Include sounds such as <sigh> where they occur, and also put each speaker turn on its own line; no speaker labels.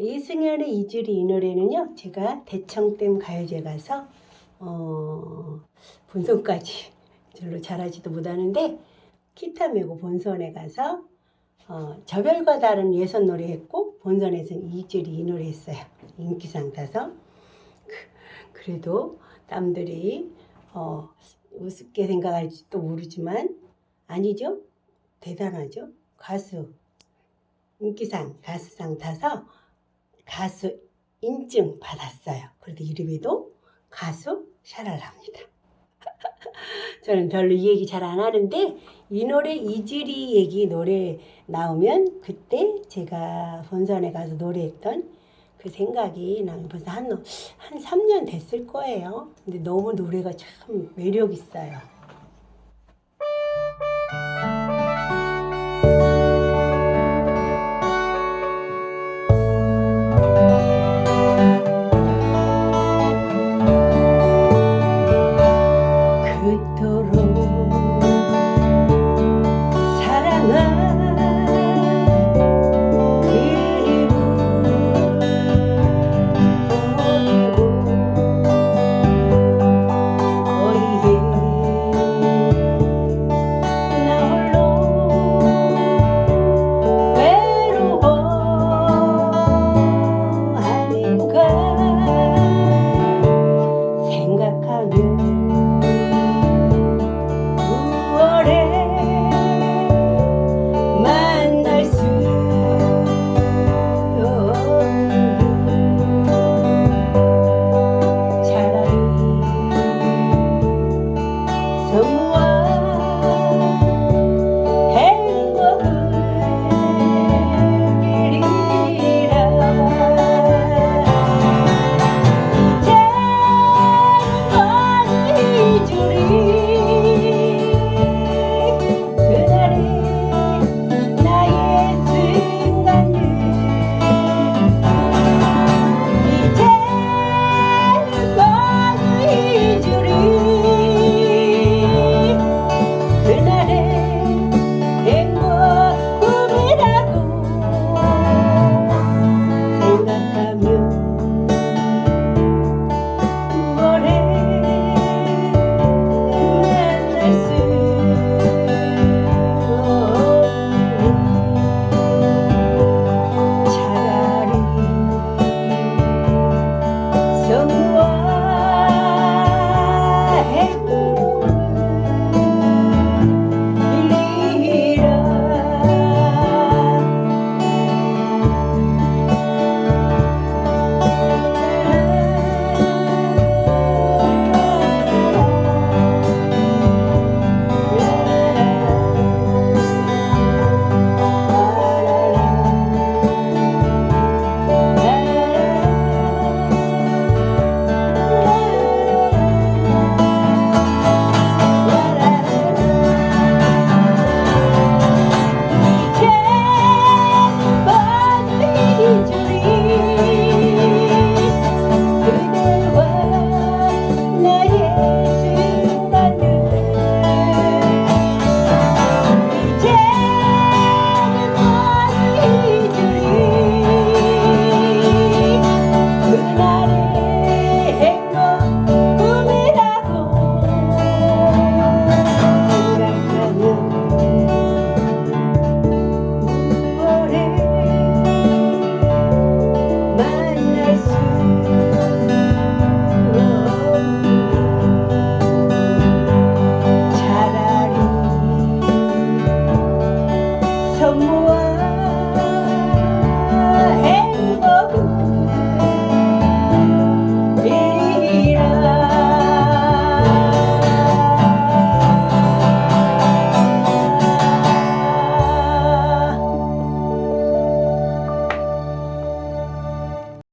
이승연의 이주리 이 노래는요. 제가 대청댐 가요제 가서 어, 본선까지 별로 잘하지도 못하는데 기타 메고 본선에 가서 어, 저별과 다른 예선 노래 했고 본선에서는 이주리 이 노래 했어요. 인기상 타서 그, 그래도 남들이 어, 우습게 생각할지도 모르지만 아니죠. 대단하죠. 가수 인기상 가수상 타서 가수 인증 받았어요. 그래도 이름에도 가수 샤랄라입니다. <laughs> 저는 별로 이 얘기 잘 안 하는데 이 노래 이주리 얘기 노래 나오면 그때 제가 본선에 가서 노래했던 그 생각이 나는 벌써 한, 한 3년 됐을 거예요. 근데 너무 노래가 참 매력 있어요. victor